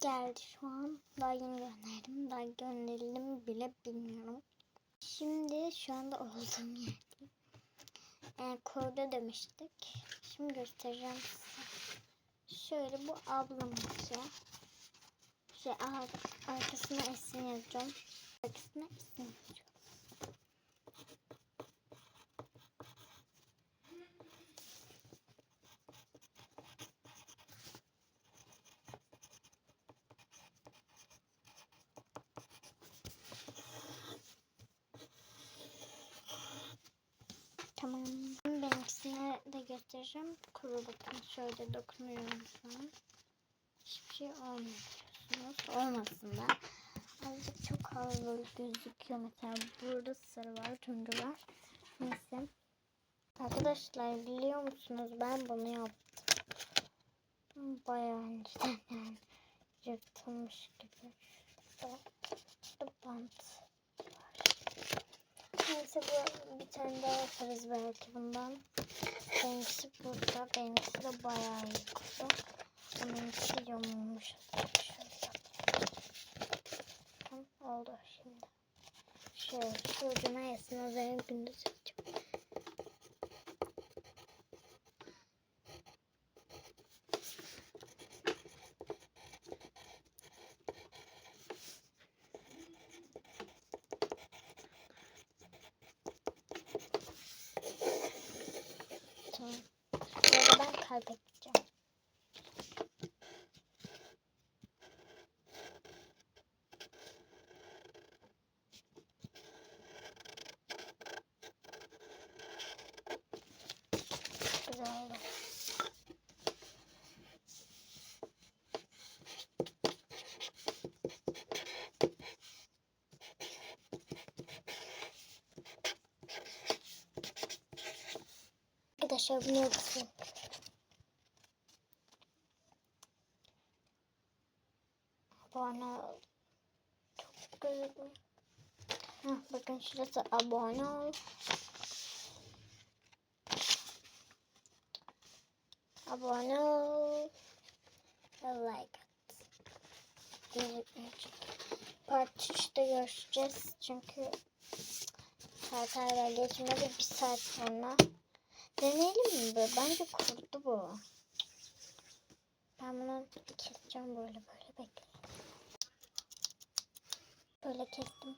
geldi şu an. Daha yeni gönderdim. Daha gönderildim bile bilmiyorum. Şimdi şu anda olduğum yerdeyim. Ee, koyda demiştik. Şimdi göstereceğim size. Şöyle bu ablamın şey. Şey ar- arkasına isim yazacağım. Arkasına isim yazacağım. Tamam. Benimkisine de göstereceğim. Kuru bakın şöyle dokunuyorum şu an. Hiçbir şey olmuyor. Olmasın da. Azıcık çok havalı gözüküyor. Mesela burada sarı var, turuncu var. Neyse. Arkadaşlar biliyor musunuz ben bunu yaptım. Bayağı önceden yani yırtılmış gibi. Şurada, şurada bant var. Neyse bu bir tane daha yaparız belki bundan. Benimkisi burada. Benimkisi de bayağı kutu. Onunki yamulmuş. Oldu şimdi. Şöyle şu ucuna yesin. O gündüz yapacağım. Tamam. Sonra ben kalp edeceğim. Güzel oldu. Arkadaşlar bunu yapayım. Abone ol. Çok gözükmüyor. Heh, bakın şurası abone ol. Abone ol. Like çünkü. Part 3'te görüşeceğiz. Çünkü saat hala geçmedi. Bir saat sonra. Deneyelim mi böyle? Bence kurdu bu. Ben bunu keseceğim böyle böyle bekleyin. Böyle kestim.